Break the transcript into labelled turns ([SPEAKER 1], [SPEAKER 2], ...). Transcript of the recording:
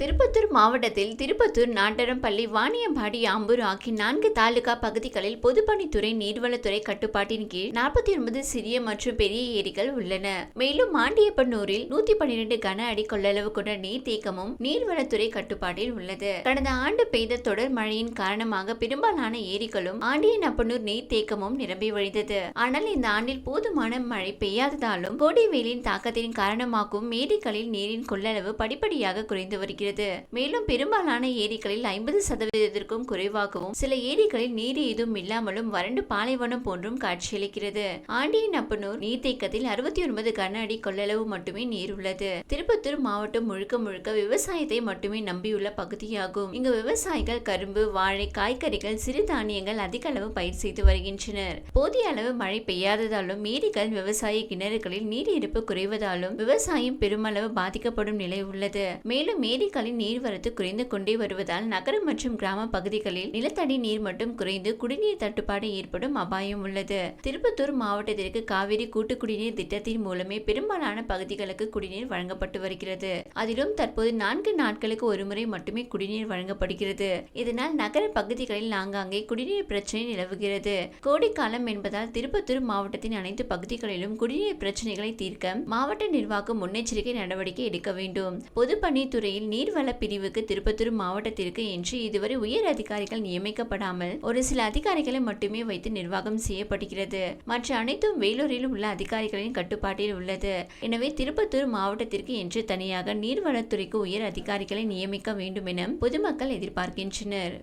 [SPEAKER 1] திருப்பத்தூர் மாவட்டத்தில் திருப்பத்தூர் நாட்டரம்பள்ளி வாணியம்பாடி ஆம்பூர் ஆகிய நான்கு தாலுகா பகுதிகளில் பொதுப்பணித்துறை நீர்வளத்துறை கட்டுப்பாட்டின் கீழ் நாற்பத்தி ஒன்பது சிறிய மற்றும் பெரிய ஏரிகள் உள்ளன. மேலும் மாண்டியப்பனூரில் நூத்தி பன்னிரண்டு கன அடி கொள்ளளவு கொண்ட நீர்த்தேக்கமும் நீர்வளத்துறை கட்டுப்பாட்டில் உள்ளது. கடந்த ஆண்டு பெய்த தொடர் மழையின் காரணமாக பெரும்பாலான ஏரிகளும் ஆண்டியனப்பனூர் நீர்த்தேக்கமும் நிரம்பி வழிந்தது. ஆனால் இந்த ஆண்டில் போதுமான மழை பெய்யாததாலும் கோடை வெயிலின் தாக்கத்தின் காரணமாகவும் ஏரிகளில் நீரின் கொள்ளளவு படிப்படியாக குறைந்து வருகிறது. மேலும் பெரும்பாலான ஏரிகளில் ஐம்பது சதவீதத்திற்கும் குறைவாகவும் சில ஏரிகளில் நீர் ஏதும் இல்லாமலும் வறண்டு பாலைவனம் போன்றும் காட்சியளிக்கிறது. ஆண்டியின் அப்பனூர் நீர்த்தேக்கத்தில் அறுபத்தி ஒன்பது கன அடி கொள்ளளவு மட்டுமே நீர் உள்ளது. திருப்பத்தூர் மாவட்டம் முழுக்க முழுக்க விவசாயத்தை மட்டுமே நம்பியுள்ள பகுதியாகும். இங்கு விவசாயிகள் கரும்பு வாழை காய்கறிகள் சிறுதானியங்கள் அதிக அளவு பயிர் செய்து வருகின்றனர். போதிய அளவு மழை பெய்யாததாலும் ஏரிகள் விவசாய கிணறுகளில் நீர் இருப்பு குறைவதாலும் விவசாயம் பெருமளவு பாதிக்கப்படும் நிலை உள்ளது. மேலும் ஏரிகளின் நீர்வரத்து குறைந்து கொண்டே வருவதால் நகரம் மற்றும் கிராம பகுதிகளில் நிலத்தடி நீர் மட்டும் குறைந்து குடிநீர் தட்டுப்பாடு ஏற்படும் அபாயம் உள்ளது. திருப்பத்தூர் மாவட்டத்திற்கு காவிரி கூட்டு குடிநீர் திட்டத்தின் மூலமே பெரும்பாலான பகுதிகளுக்கு குடிநீர் வழங்கப்பட்டு வருகிறது. அதிலும் தற்போது நான்கு நாட்களுக்கு ஒருமுறை மட்டுமே குடிநீர் வழங்கப்படுகிறது. இதனால் நகர பகுதிகளில் ஆங்காங்கே குடிநீர் பிரச்சனை நிலவுகிறது. கோடைக்காலம் என்பதால் திருப்பத்தூர் மாவட்டத்தின் அனைத்து பகுதிகளிலும் குடிநீர் பிரச்சனைகளை தீர்க்க மாவட்ட நிர்வாகம் முன்னெச்சரிக்கை நடவடிக்கை எடுக்க வேண்டும். பொதுப்பணித்துறையில் நீர் நீர்வள பிரிவுக்கு திருப்பத்தூர் மாவட்டத்திற்கு என்று இதுவரை உயர் அதிகாரிகள் நியமிக்கப்படாமல் ஒரு சில அதிகாரிகளை மட்டுமே வைத்து நிர்வாகம் செய்யப்படுகிறது. மற்ற அனைத்தும் வேலூரில் உள்ள அதிகாரிகளின் கட்டுப்பாட்டில் உள்ளது. எனவே திருப்பத்தூர் மாவட்டத்திற்கு என்று தனியாக நீர்வளத்துறைக்கு உயர் அதிகாரிகளை நியமிக்க வேண்டும் என பொதுமக்கள் எதிர்பார்க்கின்றனர்.